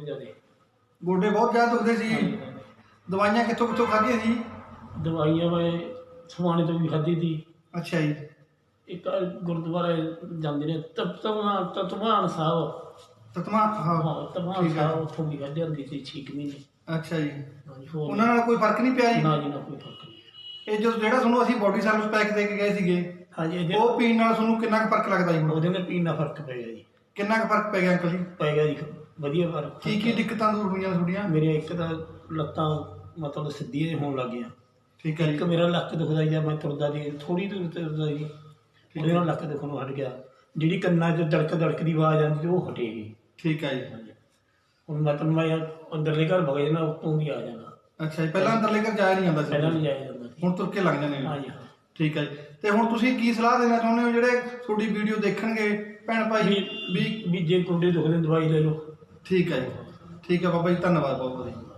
ਬਹੁਤ ਜ਼ਿਆਦਾ। ਗੋਡੇ ਬਹੁਤ ਜ਼ਿਆਦਾ ਦੁਖਦੇ ਸੀ। ਦਵਾਈਆਂ ਕਿੱਥੋਂ ਕਿੱਥੋਂ ਖਾਧੀਆਂ ਸੀ? ਦਵਾਈਆਂ ਮੈਂ ਸਮਾਣੇ ਤੋਂ ਵੀ ਖਾਧੀ ਤੀ ਅੱਛਾ ਜੀ। ਇੱਕ ਗੁਰਦੁਆਰੇ ਜਾਂਦੇ ਨੇ ਤਤਵਾਨ ਤਤਵਾਨ ਸਾਹਿਬ। ਤਤਮਾ ਹਾਂ ਹਾਂ ਠੀਕ। ਸਾਹਿਬ ਉੱਥੋਂ ਵੀ ਖਾਧੀ ਹੁੰਦੀ ਸੀ 6 ਮਹੀਨੇ। ਅੱਛਾ ਜੀ। ਹਾਂਜੀ ਹੋਰ ਉਹਨਾਂ ਨਾਲ ਕੋਈ ਫ਼ਰਕ ਨਹੀਂ ਪਿਆ ਜੀ? ਨਾ ਜੀ ਨਾ ਕੋਈ ਫ਼ਰਕ ਨਹੀਂ। ਇਹ ਜੋ ਜਿਹੜਾ ਤੁਹਾਨੂੰ ਅਸੀਂ ਬੋਡੀ ਸਰਵਿਸ ਪੈਕ ਦੇ ਕੇ ਗਏ ਸੀਗੇ ਹਾਂਜੀ ਇਹਦੇ ਉਹ ਪੀਣ ਨਾਲ ਤੁਹਾਨੂੰ ਕਿੰਨਾ ਕੁ ਫ਼ਰਕ ਲੱਗਦਾ ਜੀ? ਹੁਣ ਉਹਦੇ ਨਾਲ ਪੀਣ ਨਾਲ ਫ਼ਰਕ ਪੈ ਗਿਆ ਜੀ। ਕਿੰਨਾ ਕੁ ਫ਼ਰਕ ਪੈ ਗਿਆ ਅੰਕਲ ਜੀ? ਪੈ ਗਿਆ ਜੀ ਵਧੀਆ ਫ਼ਰਕ। ਕੀ ਕੀ ਦਿੱਕਤਾਂ ਦੂਰ ਹੋਈਆਂ ਤੁਹਾਡੀਆਂ? ਮੇਰੇ ਇੱਕ ਤਾਂ ਲੱਤਾਂ ਮਤਲਬ ਸਿੱਧੀਆਂ ਹੋਣ ਲੱਗ ਗਈਆਂ ਠੀਕ ਹੈ ਇੱਕ ਮੇਰਾ ਲੱਕ ਦੁਖਦਾ ਜਾਂ ਮੈਂ ਤੁਰਦਾ ਜੀ ਥੋੜੀ ਦੂਰ ਤੁਰਦਾ ਜੀ। ਉਹਦੇ ਨਾਲ ਲੱਕ ਦੁਖਣੋਂ ਹਟ ਗਿਆ। ਜਿਹੜੀ ਕੰਨਾਂ 'ਚ ਦੜਕ ਦੜਕ ਦੀ ਆਵਾਜ਼ ਆਉਂਦੀ ਉਹ ਹਟੇਗੀ ਠੀਕ ਹੈ ਜੀ। ਹੁਣ ਮਤਲਬ ਮੈਂ ਅੰਦਰਲੇ ਘਰ ਵਗ ਜਾਣਾ ਉੱਤੋਂ ਵੀ ਆ ਜਾਣਾ ਅੱਛਾ ਜੀ ਪਹਿਲਾਂ ਅੰਦਰ ਲੈ ਕੇ ਜਾਇਆ ਨਹੀਂ ਜਾਂਦਾ ਸੀ? ਪਹਿਲਾਂ ਨਹੀਂ ਜਾਇਆ ਜਾਂਦਾ ਹੁਣ ਤੁਰ ਕੇ ਲੱਗ ਜਾਂਦੇ ਨੇ। ਹਾਂਜੀ ਹਾਂ। ਠੀਕ ਹੈ ਜੀ। ਤੇ ਹੁਣ ਤੁਸੀਂ ਕੀ ਸਲਾਹ ਦੇਣਾ ਚਾਹੁੰਦੇ ਹੋ? ਜਿਹੜੇ ਤੁਹਾਡੀ ਵੀਡੀਓ ਦੇਖਣਗੇ ਭੈਣ ਭਾਈ? ਵੀ ਵੀ ਜੇ ਕੁੰਡੇ ਦੁਖਦੇ ਦਵਾਈ ਲੈ ਲਓ। ਠੀਕ ਹੈ ਜੀ। ਠੀਕ ਹੈ ਬਾਬਾ ਜੀ ਧੰਨਵਾਦ ਬਹੁਤ ਬਹੁਤ ਜੀ।